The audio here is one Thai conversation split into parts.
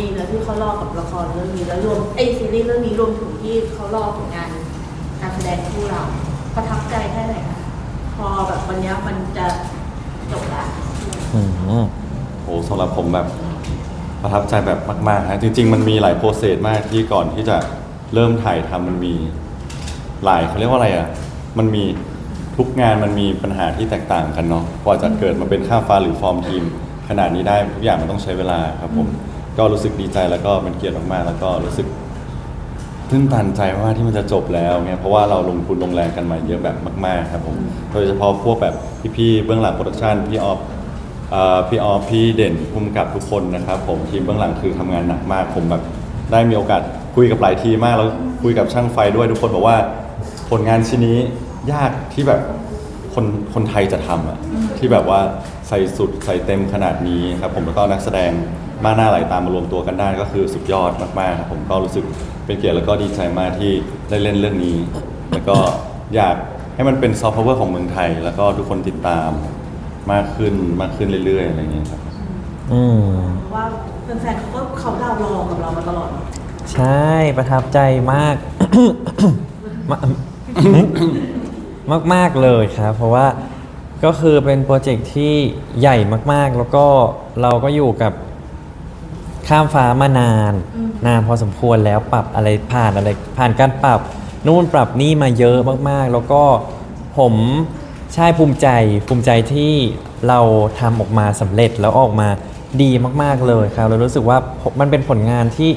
นี้นะที่เขารอกับละครเรื่องนี้แล้วรวมไอซีรีส์เรื่องนี้รวมถึงที่เขารอผลงานการแสดงคู่เราประทับใจแค่ไหนคะพอแบบวันเนี้ยมันจะจบแล้วอืมโอ้สำหรับผมแบบประทับใจแบบมากๆฮะจริง ๆ มันมีหลายโปรเซสมากที่ก่อนที่จะเริ่มถ่ายทำมันมีหลายเขาเรียกว่าอะไรอะ มันมีทุกงานมันมีปัญหาที่แตกต่างกันเนาะกว่าจะเกิดมาเป็นข้ามฟ้าหรือฟอร์มทีม ขนาดนี้ได้ทุกอย่างมันต้องใช้เวลาครับผม ก็รู้สึกดีใจแล้วก็เป็นเกียรติมากๆแล้วก็รู้สึกตื้นตันใจมากที่มันจะจบแล้วเนี่ยเพราะว่าเราลงทุนลงแรงกันมาเยอะแบบมาก ๆ ครับผมโดยเฉพาะพวกแบบพี่ๆเบื้องหลังโปรดักชันพี่ออฟเอ่อพี่ออฟพี่เด่นภูมิกับทุกคนนะครับผมทีมเบื้องหลังคือทำงานหนักมากผมแบบได้มีโอกาสคุยกับหลายทีมมากแล้วคุยกับช่างไฟด้วยทุกคนบอกว่าผลงานชิ้นนี้ยากที่แบบคนคนไทยจะทำอะที่แบบว่าใส่สุดใส่เต็มขนาดนี้ครับผมแล้วก็นักแสดง มากหน้าหลายตามารวมตัวกันได้ก็คือสุดยอดมากๆครับผมก็รู้สึกเป็นเกียรติแล้วก็ดีใจมากที่ได้เล่นเรื่องนี้ แล้วก็อยากให้มันเป็นซอฟต์พาวเวอร์ของเมืองไทย แล้วก็ทุกคนติดตามมากขึ้นมากขึ้นเรื่อยๆอะไรอย่างเงี้ยครับอืมเพราะว่าแฟนๆเขาก็เขาดาวน์รอกับเรามาตลอดเนอะใช่ประทับใจมาก มากมากๆเลยครับ เพราะว่าก็คือเป็นโปรเจกต์ที่ใหญ่มากๆ แล้วก็เราก็อยู่กับ ข้ามฟ้ามานาน นานพอสมควรแล้วปรับอะไรผ่านอะไรผ่านการปรับนู่นปรับนี่มาเยอะมากๆ แล้วก็ผมใช่ภูมิใจภูมิใจที่เราทำออกมาสำเร็จแล้วออกมาดีมากๆเลยครับ เรารู้สึกว่ามันเป็นผลงานที่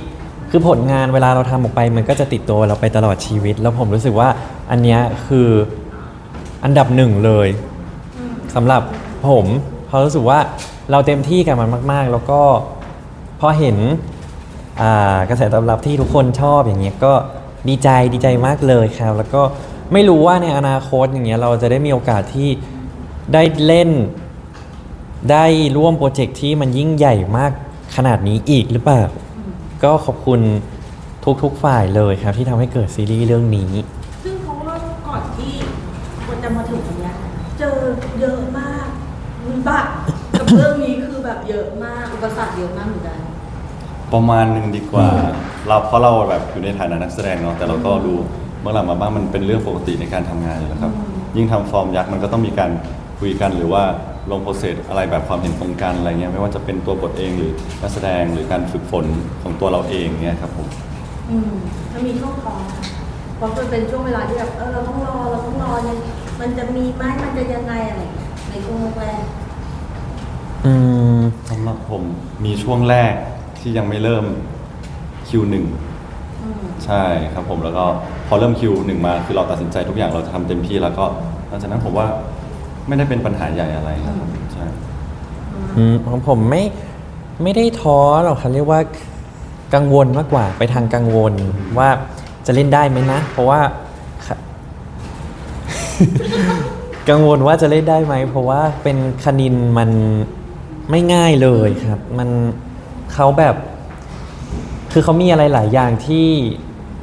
คือผลงานเวลาเราทำออกไป มันก็จะติดตัวเราไปตลอดชีวิต แล้วผมรู้สึกว่าอันเนี้ยคืออันดับหนึ่งเลยสำหรับผมเพราะรู้สึกว่าเราเต็มที่กับมันมาก ๆ แล้วก็พ อเห็นกระแสตอบรับที่ทุกคนชอบอย่างเงี้ยก็ดีใจดีใจมากเลยครับ แล้วก็ไม่รู้ว่าในอนาคตอย่างเงี้ยเราจะได้มีโอกาสที่ได้เล่น ได้ร่วมโปรเจกต์ที่มันยิ่งใหญ่มากขนาดนี้อีกหรือเปล่า ก็ขอบคุณทุกๆฝ่ายเลยครับ ที่ทำให้เกิดซีรีส์เรื่องนี้ ซึ่งเขาว่าก่อนที่คนจะมาถึงตรงเนี้ยเจอเยอะมากมีบัตรกับเรื่องนี้คือแบบเยอะมาก อุปสรรคเยอะมากเหมือนกัน ประมาณหนึ่งดีกว่า เราเพราะเราแบบอยู่ในฐานะนักแสดงเนาะแต่เราก็รู้เมื่อหลังมาบ้างมันเป็นเรื่องปกติในการทำงานอยู่แล้วครับ ยิ่งทำฟอร์มยักษ์มันก็ต้องมีการคุยกันหรือว่าลงโปรเซสอะไรแบบความเห็นตรงกันอะไรเงี้ยไม่ว่าจะเป็นตัวบทเองหรือนักแสดงหรือการฝึกฝนของตัวเราเองเนี่ยครับผมอืมมันมีช่วงท้อค่ะเพราะมันเป็นช่วงเวลาที่แบบเออเราต้องรอเราต้องรอเนี่ยมันจะมีไหมมันจะยังไงอะไรอย่างเงี้ยในช่วงแรกอืมสำหรับผมมีช่วงแรก ที่ยังไม่เริ่มคิวหนึ่งๆอืมใช่ครับผมแล้วก็พอเริ่มคิวหนึ่งมาคือเราตัดสินใจทุกอย่างเราจะทำเต็มที่แล้วก็หลังจากนั้นผมว่าไม่ได้เป็นปัญหาใหญ่อะไรครับผมใช่ อืมของผมไม่ไม่ได้ท้อหรอกครับเรียกว่ากังวลมากกว่าไปทางกังวลว่าจะเล่นได้ไหมนะ เพราะว่า กังวลว่าจะเล่นได้ไหมเพราะว่าเป็นคณินมันไม่ง่ายเลยครับ มัน เขาแบบ คือเขามีอะไรหลายอย่างที่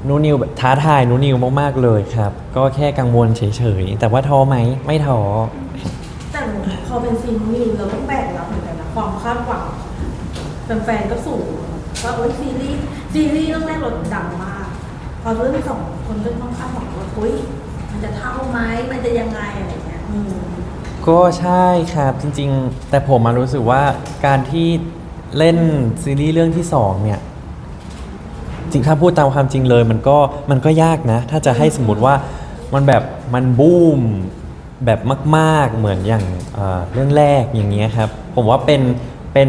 นูนิวแบบท้าทายนูนิวมากๆเลยครับ ก็แค่กังวลเฉยๆ แต่ว่าท้อไหมไม่ท้อแต่พอเป็นซีรีส์เราต้องแบกรับเหมือนกันนะความคาดหวังแฟนๆก็สูงว่าโอ๊ยซีรีส์ซีรีส์เรื่องแรกเราดังมาก พอเรื่องที่สองคนก็ต้องคาดหวังว่าเฮ้ยมันจะเท่าไหมมันจะยังไงอะไรเงี้ยอืมก็ใช่ครับจริง ๆ แต่ผมมารู้สึกว่าการที่ เล่นซีรีส์เรื่องที่สองเนี่ยจริงถ้าพูดตามความจริงเลยมันก็มันก็ยากนะ ถ้าจะให้สมมติว่ามันแบบมันบูมแบบมาก ๆเหมือนอย่างเเรื่องแรกอย่างเงี้ยครับ ผมว่าเป็นเป็น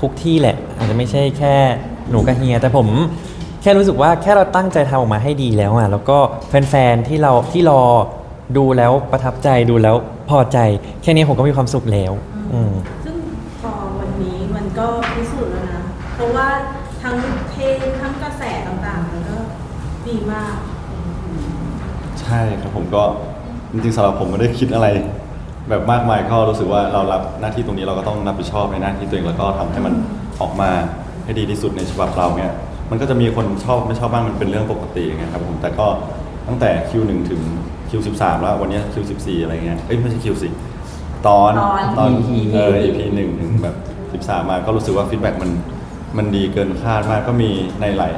ทุกที่แหละ อาจจะไม่ใช่แค่หนูกับเฮีย แต่ผมแค่รู้สึกว่าแค่เราตั้งใจทำออกมาให้ดีแล้วอะแล้วก็แฟนๆที่เราที่รอดูแล้วประทับใจดูแล้วพอใจ แค่นี้ผมก็มีความสุขแล้ว อืม ซึ่งพอวันนี้มันก็พิสูจน์แล้วนะ เพราะ ว่าทั้งเพลงทั้งกระแสต่างๆ มันก็ดีมาก ใช่ครับผมก็จริงๆสำหรับผมไม่ได้คิดอะไร แบบมากมายก็รู้สึกว่าเรารับหน้าที่ตรงนี้เราก็ต้องรับผิดชอบในหน้าที่ตัวเองแล้วก็ทำให้มันออกมาให้ดีที่สุดในฉบับเราเนี่ยมันก็จะมีคนชอบไม่ชอบบ้างมันเป็นเรื่องปกติอย่างเงี้ยครับผมแต่ก็ตั้งแต่ Q1 ถึง Q13 แล้ววันนี้ Q14 อะไรเงี้ยเอ้ยไม่ใช่ Q4 ตอนตอนตอน EP เออ EP หนึ่งถึงแบบ 13 มาก็รู้สึกว่าฟีดแบ็กมัน มันดีเกินคาดมากก็มีในหลาย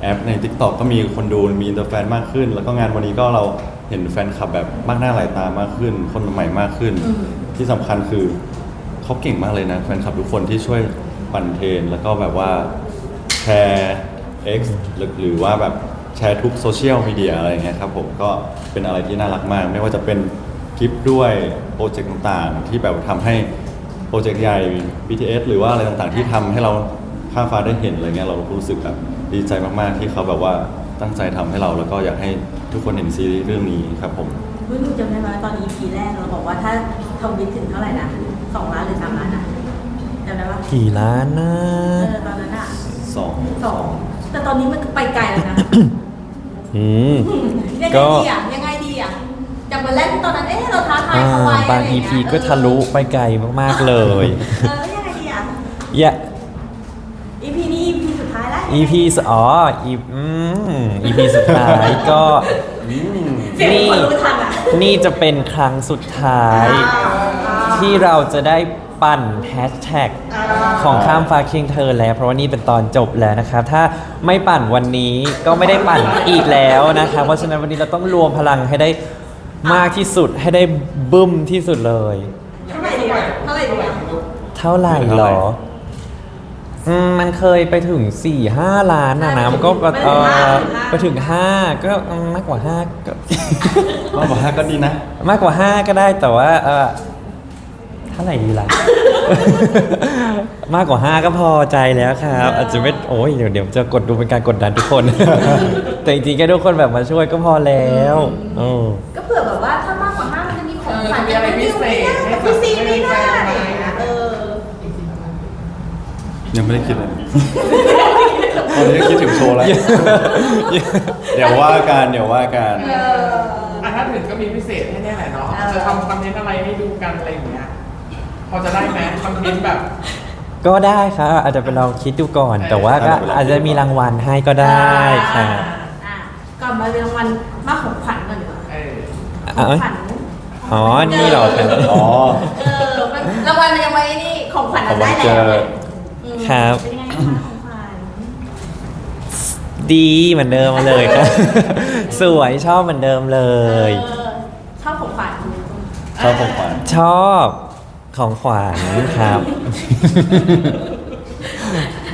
แอปใน Tik t o k ก็มีคนดูมีอินเตอร์แฟนมากขึ้น แล้วก็งานวันนี้ก็เราเห็นแฟนคลับแบบมากหน้าหลายตามากขึ้น คนใหม่มากขึ้น ที่สำคัญคือเขาเก่งมากเลยนะแฟนคลับทุกคนที่ช่วยปั่นเทรนแล้วก็แบบว่าแชร์ X หรือหรือว่าแบบแชร์ทุกโซเชียลมีเดียอะไรเงี้ยครับผมก็เป็นอะไรที่น่ารักมาก ไม่ว่าจะเป็นคลิปด้วยโปรเจกต์ต่างๆ ที่แบบทำให้โปรเจกต์ใหญ่ BTS หรือว่าอะไรต่างๆ ที่ทำให้เรา ข้ามฟ้าได้เห็นอะไรเงี้ยเรารู้สึกแบบดีใจมากๆที่เขาแบบว่าตั้งใจทำให้เราแล้วก็อยากให้ทุกคนเห็นซีรีส์เรื่องนี้ครับผมเฮ้ยหนูจำได้ไหมตอน EP แรกเราบอกว่าถ้าทวิตถึงเท่าไหร่นะสองล้านหรือสามล้านนะจำได้ปะกี่ล้านนะเออตอนนั้นอะสองสองแต่ตอนนี้มันไปไกลแล้วนะอืมยังก็ไงดีอะยังไงดีอะจากวันแรกที่ตอนนั้นเอ๊ะเราท้าทายอ่าเขาไว้บางอะไรอย่ EP เยก็ทะลุไปไกลมากๆเลยเออแล้วยังไงดีอะ อย่า EP นี้ EP สุดท้ายแล้ว EP สอ๋อ EP อืม EP สุดท้ายก็ เสียงคนรู้ทันอะนี่จะเป็นครั้งสุดท้าย ที่เราจะได้ปั่นแฮชแท็กของข้ามฟ้าเคียงเธอแล้ว เพราะว่านี่เป็นตอนจบแล้วนะครับ ถ้าไม่ปั่นวันนี้ก็ไม่ได้ปั่นอีกแล้วนะครับเพราะฉะนั้นวันนี้เราต้องรวมพลังให้ได้มากที่สุดให้ได้บึ้มที่สุดเลย เท่าไหร่ดีอะเท่าไหร่ดีอะเท่าไหร่หรอ อืมมันเคยไปถึง4ี่ห้าล้านนะนะมันก็เออไปถึงห้าก็อืมมากกว่าห้าก็ ก็บอกว่าก็ดีนะ มากกว่าห้าก็ได้แต่ว่าเออเท่าไหร่ดีล่ะ มากกว่าห้าก็พอใจแล้วครับ อาจจะไม่โอ้ยเดี๋ยวเดี๋ยวจะกดดูเป็นการกดดันทุกคน แต่จริงๆแค่ทุกคนแบบมาช่วยก็พอแล้วโอ้ก็เผื่อแบบว่าถ้า มากกว่าห้ามันจะมีของขวัญเออมีอะไรพิเศษให้กับกับพี่ซีนี่นะ ให้ อะไร กับ อย่างเงี้ยเออ ยังไม่ได้คิดเลยตอนนี้คิดถึงโชว์แล้ว เดี๋ยวว่ากันเดี๋ยวว่ากันเออ อะถ้าถึงก็มีพิเศษให้เนี่ยแหละเนาะ เออ จะทำคอนเทนต์อะไรให้ดูกันอะไรอย่างเงี้ย พอจะได้ไหมคอนเทนต์แบบ ก็ได้ครับอาจจะเป็นเราคิดดูก่อน แต่ว่าก็อาจจะมีรางวัลให้ก็ได้ครับอะก่อนมาเรียนรางวัลมากของขวัญก่อนดีกว่าเอออะของขวัญอ๋อ นี่เหรอครับ อ๋อ เออมันรางวัลมันยังไว้นี่ของขวัญเราได้ของวันเกิแล้วดอืม ครับ เป็นยังไงคะของขวัญดีเหมือนเดิมเลยครับ สวยชอบเหมือนเดิมเลยเออชอบของขวัญชอบของขวัญชอบของขวัญครับ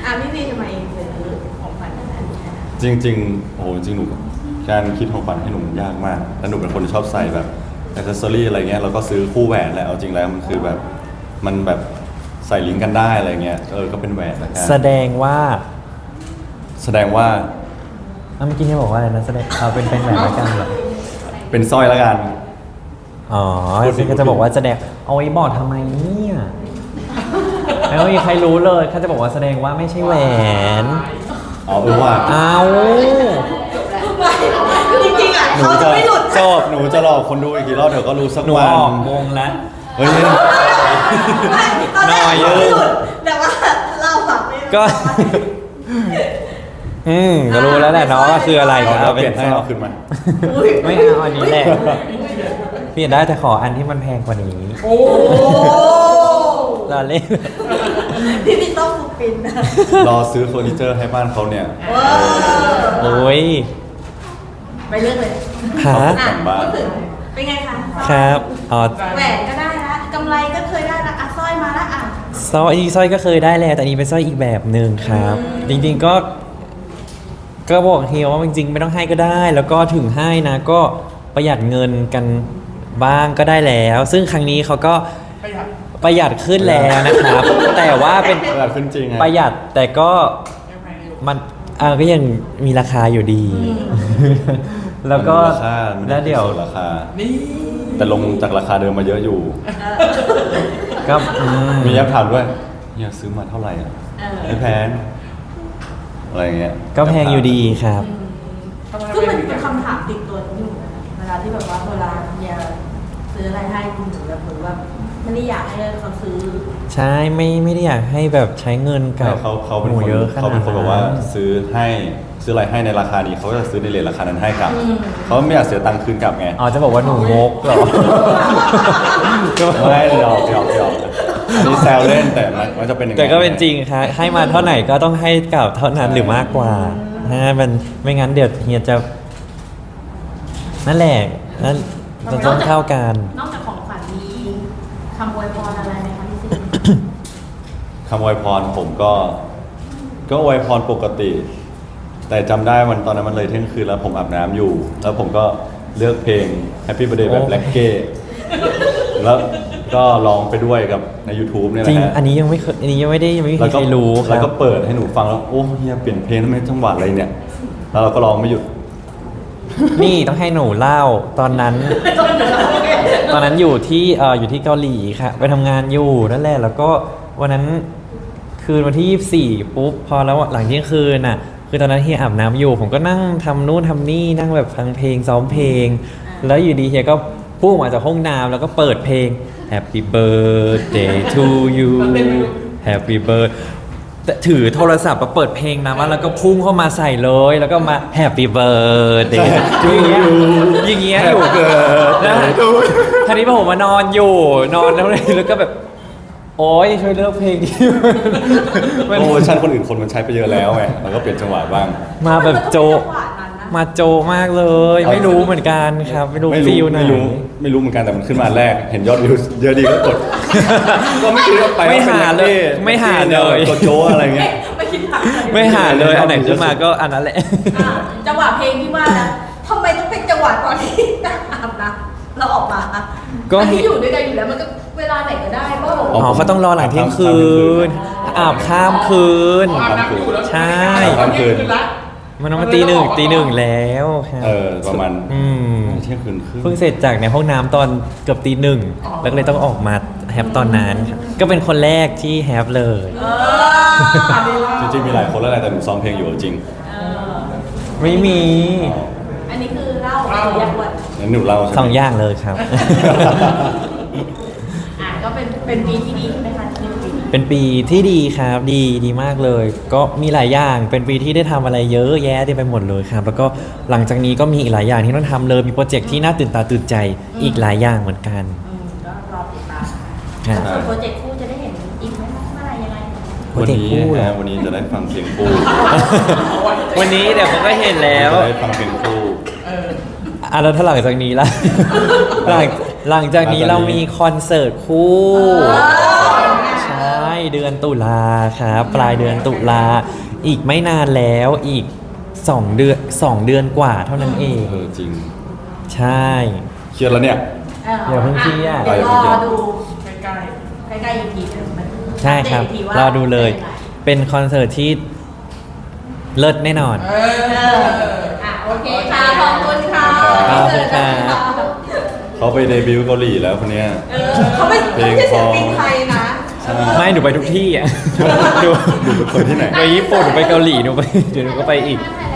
อะพี่พีทำไมซื้อของขวัญอันนั้นจริงๆโอ้โหจริงๆหนูการคิดของขวัญให้หนูมันยากมาก แล้วหนูเป็นคนที่ชอบใส่แบบอ c เซสซอรี่อะไรเงี้ยแล้วก็ซื้อคู่แหวนแหละเอาจริงแล้วมันคือแบบมันแบบ ใส่ลิงก์กันได้อะไรเงี้ยเออก็เป็นแหวนละกันแสดงว่าแสดงว่าเมื่อกี้นี่บอกว่าอะไรนะแสดงเอาเป็นเป็นแหวนละกันเหรอเป็นสร้อยละกัน อ๋อพูดสิ ซึ่งก็จะบอกว่าแสดงเอาไว้บอกทำไมเนี่ยไม่มีใครรู้เลยเขาจะบอกว่าแสดงว่าไม่ใช่แหวน อ๋อเออว่าเอาจริงๆอะหนูเขาจะจะไม่หลุด จบหนูจะหลอกคนดูอีกกี่รอบเดี๋ยวก็รู้สักหนูวัออกนวงแล้ว เฮ้ย ตอนแรกหน่อยเขาไม่หลุดเออแต่ว่าเราแบบไม่ก็ อืมก็รู้แล้วแหละเนาะว่าคืออะไรเอาเอาเปลี่ยนให้สร้เอาอยขึ้นมา อุ๊ยไม่เอาอันนี้แหละเปลี่ยนได้แต่ขออันที่มันแพงกว่านี้โอ้โอ้เราเล่นพี่พีต้องฟูปินนะรอซื้อเฟอร์นิเจอร์ให้บ้านเขาเนี่ยว้าวโอ้ยไปเรื่องเลยฮะอะกลับบ้าน พูดถึงเป็นไงคะครับอ๋อแหวนก็ได้ละกำไรก็เคยได้ละอะสร้อยมาละอะสร้อยสร้อยก็เคยได้แล้วแต่อันนี้เป็นสร้อยอีกแบบหนึ่งครับ จริงๆก็ ก็บอกเฮียว่าจริงๆ ไม่ต้องให้ก็ได้ แล้วก็ถึงให้นะก็ประหยัดเงินกันบ้างก็ได้แล้ว ซึ่งครั้งนี้เขาก็ประหยัดประหยัดขึ้นแล้วนะครับ แต่ว่าเป็นเวลาขึ้นจริงไงประหยัดแต่ก็ยังไงอยู่มันอ่าก็ยังมีราคาอยู่ดี แล้วก็มันมีราคามันแล้วเดี๋ยวส่นราคา นี่ แต่ลงจากราคาเดิมมาเยอะอยู่ ก็อืมมียับถามด้วยเนี่ยซื้อมาเท่าไหร่อะเออ ไม่แพงอะไรเงี้ยก็แพงอยู่ดีครับทำไมซึ่งเป็มันนอย่างเป็นนั้นคำถามติดตัวที่หนูนะเวลาที่แบบว่าเวลาเมียซื้ออะไรให้คุณหนูแบบเหมือนว่าไม่ได้อยากให้เขาซื้อ ใช่ไม่ไม่ได้อยากให้แบบใช้เงินกับเขาเขาเป็นหมูคนเยอะขนาดเขาเป็นคนแบบว่านั้นซื้อให้ ซื้ออะไรให้ในราคานี้เขาก็จะซื้อในเรทราคานั้นให้กลับอืมเขาไม่อยากเสียตังค์คืนกลับไงอ๋อจะบอกว่าหนูงกเหรอไม่หยอกหยอกหยอกอันนี้แซวเล่นแต่มันมันจะเป็นอย่างแต่ก็เป็นจริงครับให้มาเท่าไหร่ก็ต้องให้กลับเท่านั้นหรือมากกว่านะมันไม่งั้นเดี๋ยวเฮียจะ นั่นแหละนั่นเราต้องเข้ากัน นอกจากของขวัญมีคำอวยพรอะไรไหมคะพี่ซีคำอวยพรผมก็ ก็อวยพรปกติ แต่จำได้วันตอนนั้นมันเลยเที่ยงคืนแล้วผมอาบน้ำอยู่ แล้วผมก็เลือกเพลง Happy Birthday แบบโอ้ แบล็กเก้แล้วก็ร้องไปด้วยกับใน YouTube เนี่ยจรินะงฮะอันนี้ยังไม่เคยอันนี้ยังไม่ได้ยังไม่มีแล้วใคก็รรู้คแล้รัวบก็เปิดให้หนูฟังแล้วโอ้เฮียเปลี่ยนเพลงทำไมจังหวะอะไรเนี่ย แล้วเราก็ร้องไม่หยุด นี่ต้องให้หนูเล่าตอนนั้น ตอนนั้นอยู่ที่เอ่ออยู่ที่เกาหลีค่ะ ไปทำงานอยู่นั่นแหละแล้วก็วันนั้นคืนวันที่ 24 ปุ๊บ พอแล้วหลังเที่ยงคืนน่ะ คือตอนนั้นเฮียอาบน้ำอยู่ ผมก็นั่งทำนู่นทำนี่นั่งแบบฟังเพลงซ้อมเพลง แล้วอยู่ดีเฮียก็พุ่งออกมาจากห้องน้ำแล้วก็เปิดเพลง Happy birthday to you Happy birthday แต่ถือโทรศัพท์มาเปิดเพลงนะว่าแล้วก็พุ่งเข้ามาใส่เลย แล้วก็มา Happy birthday to you อย่างเงี้ยอยู่แล้วทีนี้ผมมานอนอยู่นอนแล้วเลยแล้วก็แบบ โอ๊ยช่วยเลือกเพลงที่มันโอ้เวอร์ชันคนอื่นคนมันใช้ไปเยอะแล้วไงเราก็เปลี่ยนจังหวะบ้าง มาแบบโจจังหวะนั้นนะมาโจมากเลย ไม่รู้เหมือนกันครับ ไม่รู้ไม่ฟิรู้ลไหนไม่รู้ไม่รู้เหมือนกันแต่มันขึ้นมาแรก เห็นยอดวิวเยอะดีก็กด ก็ไม่คิดว่าไปไม่ว่ป็นหาเลยแล็กก้ไม่หาเลยกดโจอะไรเงี้ย ไม่คิดถามไม่หาเลยอันไหนขึ้นมาก็อันนั้นแหละ อะจังหวะเพลงที่ว่านะทำไมต้องเป็นจังหวะตอนที่นั่งอาบนะ เราออกมาก็ อันที่อยู่ด้วยกันอยู่แล้วมันก็เวลาไหนก็ได้เปล่าอ๋อเขาต้องรอหลังเที่ยงคืนอาบข้ามคืน อาบน้ำอยู่แล้วใช่ข้ามคืนละ มันต้องมาตีหนึ่งตีหนึ่งแล้วครับเออประมาณอืมเที่ยงคืนครึ่งเพิ่งเสร็จจากในห้องน้ำตอนเกือบตีหนึ่งแล้วก็เลยต้องออกมาแฮปตอนนั้นครับก็เป็นคนแรกที่แฮปเลย เออจริงๆมีหลายคนแล้วแหละแต่หนูซ้อมเพลงอยู่จริงเออไม่มีอันนี้คื อเล่าอยากวันงั้นหนูเล่าใช่ไหม สองอย่างเลยครับ อะก็เป็นเป็นปีที่ดีใช่ไหมคะในปีนี้เป็นปีที่ดีครับดีดีมากเลย ก็มีหลายอย่างเป็นปีที่ได้ทำอะไรเยอะแยะเต็มไปหมดเลยครับ แล้วก็หลังจากนี้ก็มีอีกหลายอย่างที่ต้องทำเลยมีโปรเจกต์ที่น่าตื่นตาตื่นใจอีกหลายอย่างเหมือนกันอืมก็รอติดตามครับส่วนโปรเจกต์คู่จะได้เห็นอีกไหมคะเมื่อไหร่ยังไงโปรวันเจกต์นี้คู่เหรอนะวันนี้จะได้ฟังเพลงคู่วันนี้เดี๋ยวเขาก็เห็นแล้ว จะได้ฟังเพลงคู่เออ อะแล้วถ้าหลังจากนี้ล่ะ หลังหลังจากนี้เรามีคอนเสิร์ตคู่ ใช่เดือนตุลาครับปลายเดือนตุลาอีกไม่นานแล้วอีก2เดือน2เดือนกว่าเท่านั้นเอง เออจริงใช่ เครียดแล้วเนี่ย อย่าเพิ่งเครียด เดี๋ยวรอดูใกล้ใกล้ๆอีกทีหนึงมันใช่ครับอัปเตอีกทีว่รอดูเลยเป็นยังไงเป็นคอนเสิร์ตที่เลิศแน่นอนๆเอเออออะ โอเคค่ะขอบคุณค่ะขอบคุณครับเขาไปเดบิวต์เกาหลีแล้วคนเนี้ย เออเขาไม่เพลเขางไม่ใช่ศิลพอปินไทยนะใช่ไม่หนูไปทุกที่อะหนูดูเป็นคนที่ไหน ไปญี่ปุ่นหนูไปเกาหลีหนูไปเดี๋ยวหนูก็ไปอีกถ่าย